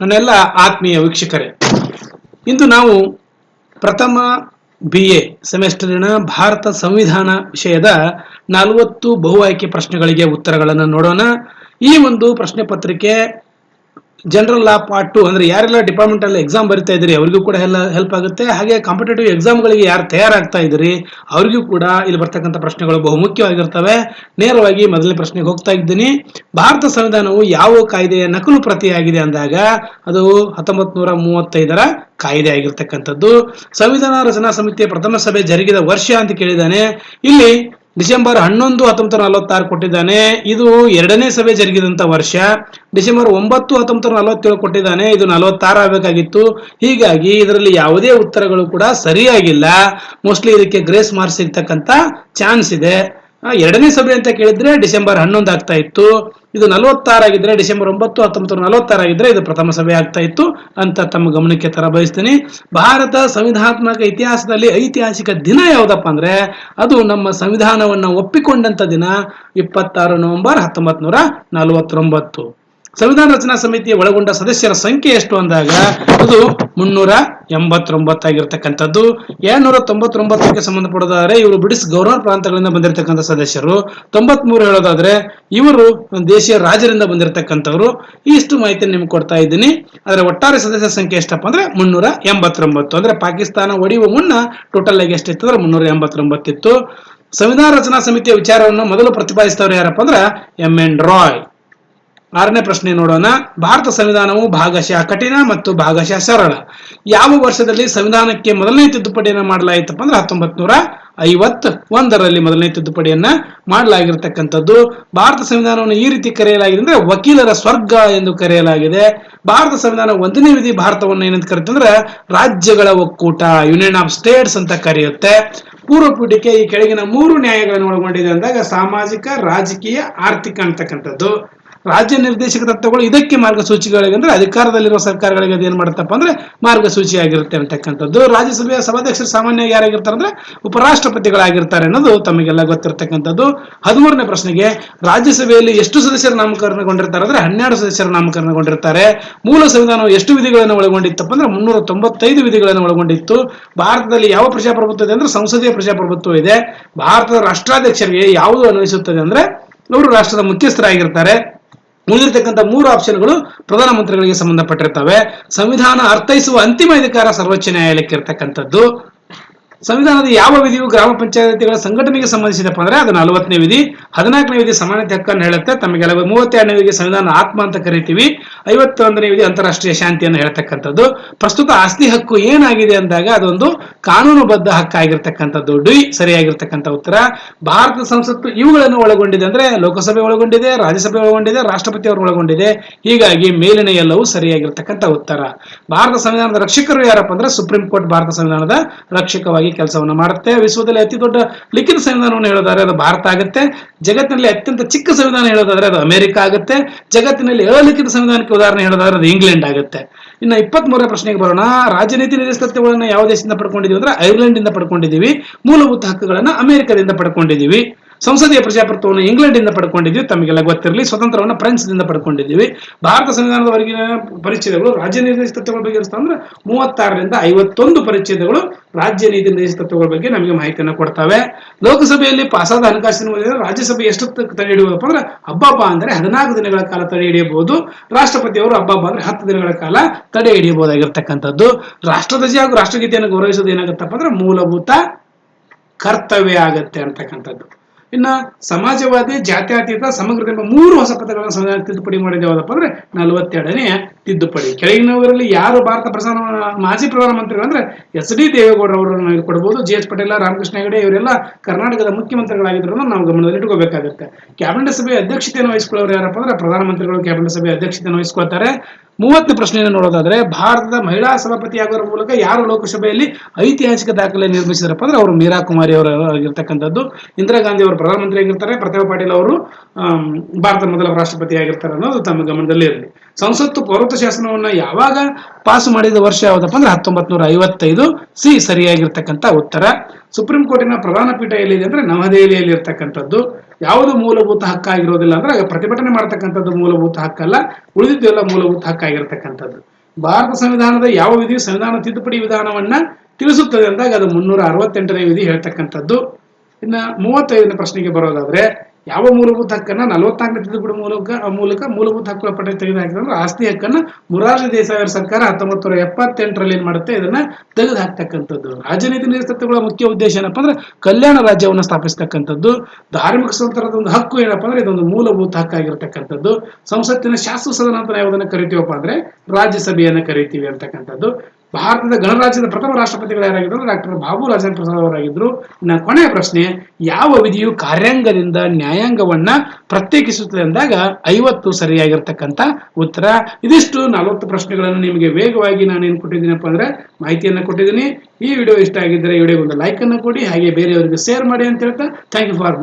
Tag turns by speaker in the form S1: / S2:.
S1: ನನ್ನೆಲ್ಲ ಆತ್ಮೀಯ ವೀಕ್ಷಕರೇ. ಇಂದು ನಾವು ಪ್ರಥಮ ಬಿ ಎ ಸೆಮೆಸ್ಟರಿನ ಭಾರತ ಸಂವಿಧಾನ ವಿಷಯದ ನಲವತ್ತು ಬಹು ಆಯ್ಕೆ ಪ್ರಶ್ನೆಗಳಿಗೆ ಉತ್ತರಗಳನ್ನು ನೋಡೋಣ. ಈ ಒಂದು ಪ್ರಶ್ನೆ ಪತ್ರಿಕೆ ಜನರಲ್ ಲಾ ಪಾರ್ಟ್ ಟು ಅಂದ್ರೆ ಯಾರೆಲ್ಲ ಡಿಪಾರ್ಟ್ಮೆಂಟ್ ಅಲ್ಲಿ ಎಕ್ಸಾಮ್ ಬರಿತಾ ಇದ್ರಿ ಅವರಿಗೂ ಕೂಡ ಎಲ್ಲ ಹೆಲ್ಪ್ ಆಗುತ್ತೆ. ಹಾಗೆ ಕಾಂಪಿಟೇಟಿವ್ ಎಕ್ಸಾಮ್ಗಳಿಗೆ ಯಾರು ತಯಾರಾಗ್ತಾ ಇದ್ರಿ ಅವರಿಗೂ ಕೂಡ ಇಲ್ಲಿ ಬರ್ತಕ್ಕಂಥ ಪ್ರಶ್ನೆಗಳು ಬಹುಮುಖ್ಯವಾಗಿರ್ತವೆ ನೇರವಾಗಿ ಮೊದಲನೇ ಪ್ರಶ್ನೆಗೆ ಹೋಗ್ತಾ ಇದ್ದೀನಿ. ಭಾರತ ಸಂವಿಧಾನವು ಯಾವ ಕಾಯ್ದೆಯ ನಕಲು ಪ್ರತಿಯಾಗಿದೆ ಅಂದಾಗ ಅದು ಹತ್ತೊಂಬತ್ ನೂರ ಮೂವತ್ತೈದರ ಕಾಯ್ದೆ ಆಗಿರ್ತಕ್ಕಂಥದ್ದು. ಸಂವಿಧಾನ ರಚನಾ ಸಮಿತಿಯ ಪ್ರಥಮ ಸಭೆ ಜರುಗಿದ ವರ್ಷ ಅಂತ ಕೇಳಿದ್ದಾನೆ. ಇಲ್ಲಿ ಡಿಸೆಂಬರ್ ಹನ್ನೊಂದು ಹತ್ತೊಂಬತ್ತು ನಲವತ್ತಾರು ಕೊಟ್ಟಿದ್ದಾನೆ. ಇದು ಎರಡನೇ ಸಭೆ ಜರುಗಿದಂತ ವರ್ಷ. ಡಿಸೆಂಬರ್ ಒಂಬತ್ತು ಹತ್ತೊಂಬತ್ತು ನಲವತ್ತೇಳು ಕೊಟ್ಟಿದ್ದಾನೆ. ಇದು ನಲವತ್ತಾರು ಆಗಬೇಕಾಗಿತ್ತು. ಹೀಗಾಗಿ ಇದರಲ್ಲಿ ಯಾವುದೇ ಉತ್ತರಗಳು ಕೂಡ ಸರಿಯಾಗಿಲ್ಲ. ಮೋಸ್ಟ್ಲಿ ಇದಕ್ಕೆ ಗ್ರೇಸ್ ಮಾರ್ಕ್ಸ್ ಸಿಗ್ತಕ್ಕಂತ ಚಾನ್ಸ್ ಇದೆ. ಎರಡನೇ ಸಭೆ ಅಂತ ಕೇಳಿದ್ರೆ ಡಿಸೆಂಬರ್ ಹನ್ನೊಂದು ಆಗ್ತಾ ಇತ್ತು. ಇದು ನಲವತ್ತಾರಾಗಿದ್ದರೆ ಡಿಸೆಂಬರ್ ಒಂಬತ್ತು ಹತ್ತೊಂಬತ್ತು ನಲವತ್ತಾರಾಗಿದ್ರೆ ಇದು ಪ್ರಥಮ ಸಭೆ ಆಗ್ತಾ ಇತ್ತು. ಅಂತ ತಮ್ಮ ಗಮನಕ್ಕೆ ತರ ಬಯಸ್ತೀನಿ. ಭಾರತ ಸಂವಿಧಾನಾತ್ಮಕ ಇತಿಹಾಸದಲ್ಲಿ ಐತಿಹಾಸಿಕ ದಿನ ಯಾವುದಪ್ಪ ಅಂದರೆ, ಅದು ನಮ್ಮ ಸಂವಿಧಾನವನ್ನು ಒಪ್ಪಿಕೊಂಡಂತ ದಿನ ಇಪ್ಪತ್ತಾರು ನವೆಂಬರ್ ಹತ್ತೊಂಬತ್ತು ನೂರ ನಲವತ್ತೊಂಬತ್ತು. ಸಂವಿಧಾನ ರಚನಾ ಸಮಿತಿಯ ಒಳಗೊಂಡ ಸದಸ್ಯರ ಸಂಖ್ಯೆ ಎಷ್ಟು ಅಂದಾಗ ಅದು ಮುನ್ನೂರ ಎಂಬತ್ತೊಂಬತ್ತಾಗಿರ್ತಕ್ಕಂಥದ್ದು ಏಳ್ನೂರ ತೊಂಬತ್ತೊಂಬತ್ತಕ್ಕೆ ಸಂಬಂಧಪಡೋದಾದ್ರೆ ಇವರು ಬ್ರಿಟಿಷ್ ಗವರ್ನರ್ ಪ್ರಾಂತಗಳಿಂದ ಬಂದಿರತಕ್ಕಂಥ ಸದಸ್ಯರು. ತೊಂಬತ್ಮೂರು ಹೇಳೋದಾದ್ರೆ ಇವರು ದೇಶೀಯ ರಾಜರಿಂದ ಬಂದಿರತಕ್ಕಂಥವ್ರು. ಇಷ್ಟು ಮಾಹಿತಿ ನಿಮ್ಗೆ ಕೊಡ್ತಾ ಇದ್ದೀನಿ. ಅದರ ಒಟ್ಟಾರೆ ಸದಸ್ಯರ ಸಂಖ್ಯೆ ಎಷ್ಟಪ್ಪ ಅಂದ್ರೆ ಮುನ್ನೂರ ಎಂಬತ್ತೊಂಬತ್ತು. ಅಂದ್ರೆ ಪಾಕಿಸ್ತಾನ ಒಡೆಯುವ ಮುನ್ನ ಟೋಟಲ್ ಆಗಿ ಎಷ್ಟಿತ್ತು ಅಂದ್ರೆ ಮುನ್ನೂರ ಎಂಬತ್ತೊಂಬತ್ತಿತ್ತು. ಸಂವಿಧಾನ ರಚನಾ ಸಮಿತಿಯ ವಿಚಾರವನ್ನು ಮೊದಲು ಪ್ರತಿಪಾದಿಸಿದವರು ಯಾರಪ್ಪ ಅಂದ್ರೆ ಎಂ ಎನ್ ರಾಯ್. ಆರನೇ ಪ್ರಶ್ನೆ ನೋಡೋಣ. ಭಾರತ ಸಂವಿಧಾನವು ಭಾಗಶಃ ಕಠಿಣ ಮತ್ತು ಭಾಗಶಃ ಸರಳ. ಯಾವ ವರ್ಷದಲ್ಲಿ ಸಂವಿಧಾನಕ್ಕೆ ಮೊದಲನೇ ತಿದ್ದುಪಡಿಯನ್ನು ಮಾಡಲಾಯಿತಪ್ಪ ಅಂದ್ರೆ ಹತ್ತೊಂಬತ್ ನೂರ ಐವತ್ ಒಂದರಲ್ಲಿ ಮೊದಲನೇ ತಿದ್ದುಪಡಿಯನ್ನ ಮಾಡಲಾಗಿರ್ತಕ್ಕಂಥದ್ದು. ಭಾರತ ಸಂವಿಧಾನವನ್ನು ಈ ರೀತಿ ಕರೆಯಲಾಗಿದೆ ಅಂದ್ರೆ ವಕೀಲರ ಸ್ವರ್ಗ ಎಂದು ಕರೆಯಲಾಗಿದೆ. ಭಾರತ ಸಂವಿಧಾನ ಒಂದನೇ ವಿಧಿ ಭಾರತವನ್ನು ಏನಂತ ಕರಿತಂದ್ರೆ ರಾಜ್ಯಗಳ ಒಕ್ಕೂಟ ಯೂನಿಯನ್ ಆಫ್ ಸ್ಟೇಟ್ಸ್ ಅಂತ ಕರೆಯುತ್ತೆ. ಪೂರ್ವ ಪೀಠಿಕೆ ಈ ಕೆಳಗಿನ ಮೂರು ನ್ಯಾಯಗಳನ್ನು ಒಳಗೊಂಡಿದೆ ಅಂದಾಗ ಸಾಮಾಜಿಕ, ರಾಜಕೀಯ, ಆರ್ಥಿಕ ಅಂತಕ್ಕಂಥದ್ದು. ರಾಜ್ಯ ನಿರ್ದೇಶಕ ತತ್ವಗಳು ಇದಕ್ಕೆ ಮಾರ್ಗಸೂಚಿಗಳಿಗೆ ಅಂದ್ರೆ ಅಧಿಕಾರದಲ್ಲಿರುವ ಸರ್ಕಾರಗಳಿಗೆ ಏನು ಮಾಡುತ್ತಪ್ಪ ಅಂದ್ರೆ ಮಾರ್ಗಸೂಚಿಯಾಗಿರುತ್ತೆ ಅಂತಕ್ಕಂಥದ್ದು. ರಾಜ್ಯಸಭೆಯ ಸಭಾಧ್ಯಕ್ಷರು ಸಾಮಾನ್ಯವಾಗಿ ಯಾರಾಗಿರ್ತಾರೆ ಅಂದ್ರೆ ಉಪರಾಷ್ಟ್ರಪತಿಗಳಾಗಿರ್ತಾರೆ ಅನ್ನೋದು ತಮಗೆಲ್ಲ ಗೊತ್ತಿರತಕ್ಕಂಥದ್ದು. ಹದಿಮೂರನೇ ಪ್ರಶ್ನೆಗೆ ರಾಜ್ಯಸಭೆಯಲ್ಲಿ ಎಷ್ಟು ಸದಸ್ಯರು ನಾಮಕರಣಗೊಂಡಿರ್ತಾರೆ ಅಂದ್ರೆ ಹನ್ನೆರಡು ಸದಸ್ಯರು ನಾಮಕರಣಗೊಂಡಿರ್ತಾರೆ. ಮೂಲ ಸಂವಿಧಾನವು ಎಷ್ಟು ವಿಧಿಗಳನ್ನು ಒಳಗೊಂಡಿತ್ತಪ್ಪ ಅಂದ್ರೆ ಮುನ್ನೂರ ತೊಂಬತ್ತೈದು ವಿಧಿಗಳನ್ನು ಒಳಗೊಂಡಿತ್ತು. ಭಾರತದಲ್ಲಿ ಯಾವ ಪ್ರಜಾಪ್ರಭುತ್ವ ಇದೆ ಅಂದ್ರೆ ಸಂಸದೀಯ ಪ್ರಜಾಪ್ರಭುತ್ವ ಇದೆ. ಭಾರತದ ರಾಷ್ಟ್ರಾಧ್ಯಕ್ಷರಿಗೆ ಯಾವುದು ಅನ್ವಯಿಸುತ್ತದೆ ಅಂದ್ರೆ ಅವರು ರಾಷ್ಟ್ರದ ಮುಖ್ಯಸ್ಥರಾಗಿರ್ತಾರೆ. ಉಳಿದಿರ್ತಕ್ಕಂಥ ಮೂರು ಆಪ್ಷನ್ಗಳು ಪ್ರಧಾನಮಂತ್ರಿಗಳಿಗೆ ಸಂಬಂಧಪಟ್ಟಿರ್ತವೆ. ಸಂವಿಧಾನ ಅರ್ಥೈಸುವ ಅಂತಿಮ ಅಧಿಕಾರ ಸರ್ವೋಚ್ಚ ನ್ಯಾಯಾಲಯಕ್ಕೆ ಇರ್ತಕ್ಕಂಥದ್ದು. ಸಂವಿಧಾನದ ಯಾವ ವಿಧಿಯು ಗ್ರಾಮ ಪಂಚಾಯತಿಗಳ ಸಂಘಟನೆಗೆ ಸಂಬಂಧಿಸಿದಪ್ಪ ಅಂದ್ರೆ ಅದು ನಲವತ್ತನೇ ವಿಧಿ, ಹದಿನಾಲ್ಕನೇ ವಿಧಿ ಸಮಾನತೆ ಹಕ್ಕನ್ನು ಹೇಳುತ್ತೆ. ತಮಗೆ ಮೂವತ್ತೆರಡನೇ ವಿಧಿಗೆ ಸಂವಿಧಾನ ಆತ್ಮ ಅಂತ ಕರಿತೀವಿ. ಐವತ್ತೊಂದನೇ ವಿಧಿ ಅಂತಾರಾಷ್ಟ್ರೀಯ ಶಾಂತಿಯನ್ನು ಹೇಳ್ತಕ್ಕಂಥದ್ದು. ಪ್ರಸ್ತುತ ಆಸ್ತಿ ಹಕ್ಕು ಏನಾಗಿದೆ ಅಂದಾಗ ಅದೊಂದು ಕಾನೂನುಬದ್ಧ ಹಕ್ಕಾಗಿರ್ತಕ್ಕಂಥದ್ದು. ಡಿ, ಸರಿಯಾಗಿರ್ತಕ್ಕಂಥ ಉತ್ತರ. ಭಾರತದ ಸಂಸತ್ತು ಇವುಗಳನ್ನು ಒಳಗೊಂಡಿದೆ ಅಂದ್ರೆ ಲೋಕಸಭೆ ಒಳಗೊಂಡಿದೆ, ರಾಜ್ಯಸಭೆ ಒಳಗೊಂಡಿದೆ, ರಾಷ್ಟ್ರಪತಿ ಅವರು ಒಳಗೊಂಡಿದೆ. ಹೀಗಾಗಿ ಮೇಲಿನ ಎಲ್ಲವೂ ಸರಿಯಾಗಿರ್ತಕ್ಕಂಥ ಉತ್ತರ. ಭಾರತ ಸಂವಿಧಾನದ ರಕ್ಷಕರು ಯಾರಪ್ಪ ಅಂದ್ರೆ ಸುಪ್ರೀಂ ಕೋರ್ಟ್ ಭಾರತ ಸಂವಿಧಾನದ ರಕ್ಷಕವಾಗಿ ಕೆಲಸವನ್ನು ಮಾಡುತ್ತೆ. ವಿಶ್ವದಲ್ಲಿ ಅತಿ ದೊಡ್ಡ ಲಿಖಿತ ಸಂವಿಧಾನವನ್ನು ಹೇಳೋದಾದ್ರೆ ಅದು ಭಾರತ ಆಗುತ್ತೆ. ಜಗತ್ತಿನಲ್ಲಿ ಅತ್ಯಂತ ಚಿಕ್ಕ ಸಂವಿಧಾನ ಹೇಳೋದಾದ್ರೆ ಅದು ಅಮೆರಿಕ ಆಗುತ್ತೆ. ಜಗತ್ತಿನಲ್ಲಿ ಅಲಿಖಿತ ಸಂವಿಧಾನಕ್ಕೆ ಉದಾಹರಣೆ ಹೇಳೋದಾದ್ರೆ ಅದು ಇಂಗ್ಲೆಂಡ್ ಆಗುತ್ತೆ. ಇನ್ನು ಇಪ್ಪತ್ತ್ ಪ್ರಶ್ನೆಗೆ ಬರೋಣ. ರಾಜನೀತಿ ನಿರಸ್ತತ್ವಗಳನ್ನು ಯಾವ ದೇಶದಿಂದ ಪಡ್ಕೊಂಡಿದ್ದೀವಿ ಅಂದ್ರೆ ಐರ್ಲೆಂಡ್ ಇಂದ ಪಡ್ಕೊಂಡಿದೀವಿ ಮೂಲಭೂತ ಹಕ್ಕುಗಳನ್ನ ಅಮೆರಿಕದಿಂದ ಪಡ್ಕೊಂಡಿದೀವಿ ಸಂಸದೀಯ ಪ್ರಜಾಪ್ರಭುತ್ವವನ್ನು ಇಂಗ್ಲೆಂಡ್ ಪಡ್ಕೊಂಡಿದ್ವಿ, ತಮಗೆಲ್ಲ ಗೊತ್ತಿರಲಿ. ಸ್ವತಂತ್ರವನ್ನು ಫ್ರೆಂಚ್ದಿಂದ ಪಡ್ಕೊಂಡಿದ್ದೀವಿ. ಭಾರತ ಸಂವಿಧಾನದವರೆಗಿನ ಪರಿಚ್ಛೇದಗಳು ರಾಜ್ಯ ನಿರ್ದೇಶಿತ ತತ್ವಗಳ ಬಗ್ಗೆ ಅಂದ್ರೆ ಮೂವತ್ತಾರರಿಂದ ಐವತ್ತೊಂದು ಪರಿಚ್ಛೇದಗಳು ರಾಜ್ಯ ನೀತಿ ನಿರ್ದೇಶ ತತ್ವಗಳ ಬಗ್ಗೆ ನಮಗೆ ಮಾಹಿತಿಯನ್ನು ಕೊಡ್ತವೆ. ಲೋಕಸಭೆಯಲ್ಲಿ ಪಾಸಾದ ಹಣಕಾಸಿನ ರಾಜ್ಯಸಭೆ ಎಷ್ಟು ತಡೆ ಹಿಡಿಯುವುದಪ್ಪ ಅಂದ್ರೆ ಹಬ್ಬಬ್ಬ ಅಂದ್ರೆ ಹದಿನಾಲ್ಕು ದಿನಗಳ ಕಾಲ ತಡೆ ಹಿಡಿಯಬಹುದು. ರಾಷ್ಟ್ರಪತಿಯವರು ಹಬ್ಬಬ್ಬ ಅಂದ್ರೆ ಹತ್ತು ದಿನಗಳ ಕಾಲ ತಡೆ ಹಿಡಿಯಬಹುದಾಗಿರ್ತಕ್ಕಂಥದ್ದು. ರಾಷ್ಟ್ರಧ್ವಜ ಹಾಗೂ ರಾಷ್ಟ್ರಗೀತೆಯನ್ನು ಗೌರವಿಸೋದು ಏನಾಗುತ್ತಪ್ಪ ಅಂದ್ರೆ ಮೂಲಭೂತ ಕರ್ತವ್ಯ ಆಗತ್ತೆ ಅಂತಕ್ಕಂಥದ್ದು. ಇನ್ನ ಸಮಾಜವಾದಿ ಜಾತ್ಯಾತೀತ ಸಮಗ್ರ ಎಂಬ ಮೂರು ಹೊಸ ಪದಗಳನ್ನು ಸಂವಿಧಾನ ತಿದ್ದುಪಡಿ ಮಾಡಿದ ಯಾವುದಪ್ಪ ಅಂದ್ರೆ ನಲವತ್ತೆರಡನೇ ತಿದ್ದುಪಡಿ. ಕೆಳಗಿನವರಲ್ಲಿ ಯಾರು ಭಾರತ ಪ್ರಧಾನ ಮಾಜಿ ಪ್ರಧಾನಮಂತ್ರಿಗಳು ಅಂದ್ರೆ ಎಸ್ ಡಿ ದೇವೇಗೌಡ ಅವರನ್ನು ಕೊಡಬಹುದು ಜಿ ಎಚ್ ಪಟೇಲ, ರಾಮಕೃಷ್ಣ ಹೆಗಡೆ ಇವರೆಲ್ಲ ಕರ್ನಾಟಕದ ಮುಖ್ಯಮಂತ್ರಿಗಳಾಗಿದ್ರು ನಾವು ಗಮನದಲ್ಲಿ ಇಟ್ಕೋಬೇಕಾಗುತ್ತೆ ಕ್ಯಾಬಿನೆಟ್ ಸಭೆ ಅಧ್ಯಕ್ಷತೆಯನ್ನು ವಹಿಸಿಕೊಳ್ಳೋರು ಯಾರಪ್ಪ ಅಂದ್ರೆ ಪ್ರಧಾನಮಂತ್ರಿಗಳು ಕ್ಯಾಬಿನೆಟ್ ಸಭೆ ಅಧ್ಯಕ್ಷತೆಯನ್ನು ವಹಿಸ್ಕೊಳ್ತಾರೆ. ಮೂವತ್ತನೇ ಪ್ರಶ್ನೆಯನ್ನು ನೋಡೋದಾದ್ರೆ ಭಾರತದ ಮಹಿಳಾ ಸಭಾಪತಿಯಾಗುವ ಮೂಲಕ ಯಾರು ಲೋಕಸಭೆಯಲ್ಲಿ ಐತಿಹಾಸಿಕ ದಾಖಲೆ ನಿರ್ಮಿಸಿದ್ರಪ್ಪ ಅಂದ್ರೆ ಅವರು ಮೀರಾ ಕುಮಾರಿ ಅವರು ಆಗಿರ್ತಕ್ಕಂಥದ್ದು. ಇಂದಿರಾ ಗಾಂಧಿ ಅವರು ಪ್ರಧಾನಮಂತ್ರಿ ಆಗಿರ್ತಾರೆ ಪ್ರತಿಭಾ ಪಾಟೀಲ್ ಅವರು ಭಾರತದ ಮೊದಲ ರಾಷ್ಟ್ರಪತಿ ಆಗಿರ್ತಾರೆ ಅನ್ನೋದು ತಮ್ಮ ಗಮನದಲ್ಲಿ ಇರಲಿ. ಸಂಸತ್ತು ಪೌರತ್ವ ಶಾಸನವನ್ನ ಯಾವಾಗ ಪಾಸ್ ಮಾಡಿದ ವರ್ಷ ಯಾವುದಪ್ಪ ಅಂದ್ರೆ ಹತ್ತೊಂಬತ್ ನೂರ ಐವತ್ತೈದು ಸಿ, ಸರಿಯಾಗಿರ್ತಕ್ಕಂಥ ಉತ್ತರ. ಸುಪ್ರೀಂ ಕೋರ್ಟಿನ ಪ್ರಧಾನ ಪೀಠ ಎಲ್ಲಿದೆ ಅಂದ್ರೆ ನವದೆಹಲಿಯಲ್ಲಿ ಇರ್ತಕ್ಕಂಥದ್ದು ಯಾವುದು ಮೂಲಭೂತ ಹಕ್ಕಾಗಿರೋದಿಲ್ಲ ಅಂದ್ರೆ ಪ್ರತಿಭಟನೆ ಮಾಡ್ತಕ್ಕಂಥದ್ದು ಮೂಲಭೂತ ಹಕ್ಕಲ್ಲ. ಉಳಿದಿದ್ದೆಲ್ಲ ಮೂಲಭೂತ ಹಕ್ಕಾಗಿರ್ತಕ್ಕಂಥದ್ದು. ಭಾರತ ಸಂವಿಧಾನದ ಯಾವ ವಿಧಿಯು ಸಂವಿಧಾನ ತಿದ್ದುಪಡಿ ವಿಧಾನವನ್ನ ತಿಳಿಸುತ್ತದೆ ಅಂದಾಗ ಅದು ಮುನ್ನೂರ ಅರವತ್ತೆಂಟನೇ ವಿಧಿ ಹೇಳ್ತಕ್ಕಂಥದ್ದು. ಇನ್ನ ಮೂವತ್ತೈದನೇ ಪ್ರಶ್ನೆಗೆ ಬರೋದಾದ್ರೆ ಯಾವ ಮೂಲಭೂತ ಹಕ್ಕನ್ನ ನಲವತ್ನಾಲ್ಕನೇ ತಿದ್ದುಪಡಿ ಮೂಲಕ ಮೂಲಕ ಮೂಲಭೂತ ಹಕ್ಕುಗಳ ಪಟ್ಟಿ ತೆಗೆದುಹಾಕಿದ್ರೆ ಆಸ್ತಿ ಹಕ್ಕನ್ನ ಮುರಾರ್ಜಿ ದೇಸಾಯಿ ಸರ್ಕಾರ ಹತ್ತೊಂಬತ್ತು ನೂರ ಎಪ್ಪತ್ತೆಂಟರಲ್ಲಿ ಏನ್ ಮಾಡುತ್ತೆ? ಇದನ್ನ ತೆಗೆದು ಹಾಕ್ತಕ್ಕಂಥದ್ದು ರಾಜನೀತಿ ನಿರ್ಸತ್ತುಗಳ ಮುಖ್ಯ ಉದ್ದೇಶ ಏನಪ್ಪ ಅಂದ್ರೆ ಕಲ್ಯಾಣ ರಾಜ್ಯವನ್ನು ಸ್ಥಾಪಿಸ್ತಕ್ಕಂಥದ್ದು. ಧಾರ್ಮಿಕ ಸ್ವತಂತ್ರದ ಒಂದು ಹಕ್ಕು ಏನಪ್ಪ ಅಂದ್ರೆ ಇದೊಂದು ಮೂಲಭೂತ ಹಕ್ಕಾಗಿರ್ತಕ್ಕಂಥದ್ದು. ಸಂಸತ್ತಿನ ಶಾಸ್ತ್ರ ಸದನ ಅಂತ ನಾವು ಯಾವುದನ್ನ ಕರಿತೀವಪ್ಪ ಅಂದ್ರೆ ರಾಜ್ಯಸಭೆಯನ್ನ ಕರಿತೀವಿ ಅಂತಕ್ಕಂಥದ್ದು. ಭಾರತದ ಗಣರಾಜ್ಯದ ಪ್ರಥಮ ರಾಷ್ಟ್ರಪತಿಗಳು ಯಾರಾಗಿದ್ರು? ಡಾಕ್ಟರ್ ಬಾಬು ರಾಜೇಂದ್ರ ಪ್ರಸಾದ್ ಅವರಾಗಿದ್ರು. ಇನ್ನ ಕೊನೆಯ ಪ್ರಶ್ನೆ, ಯಾವ ವಿಧಿಯು ಕಾರ್ಯಾಂಗದಿಂದ ನ್ಯಾಯಾಂಗವನ್ನ ಪ್ರತ್ಯೇಕಿಸುತ್ತದೆ ಅಂದಾಗ ಐವತ್ತು ಸರಿಯಾಗಿರ್ತಕ್ಕಂಥ ಉತ್ತರ. ಇದಿಷ್ಟು ನಲವತ್ತು ಪ್ರಶ್ನೆಗಳನ್ನು ನಿಮಗೆ ವೇಗವಾಗಿ ನಾನು ಏನ್ ಕೊಟ್ಟಿದ್ದೀನಪ್ಪ ಅಂದ್ರೆ ಮಾಹಿತಿಯನ್ನು ಕೊಟ್ಟಿದ್ದೀನಿ. ಈ ವಿಡಿಯೋ ಇಷ್ಟ ಆಗಿದ್ದರೆ ಈ ವಿಡಿಯೋ ಒಂದು ಲೈಕ್ ಅನ್ನು ಕೊಡಿ, ಹಾಗೆ ಬೇರೆಯವರಿಗೆ ಶೇರ್ ಮಾಡಿ ಅಂತ ಹೇಳ್ತಾ ಥ್ಯಾಂಕ್ ಯು ಫಾರ್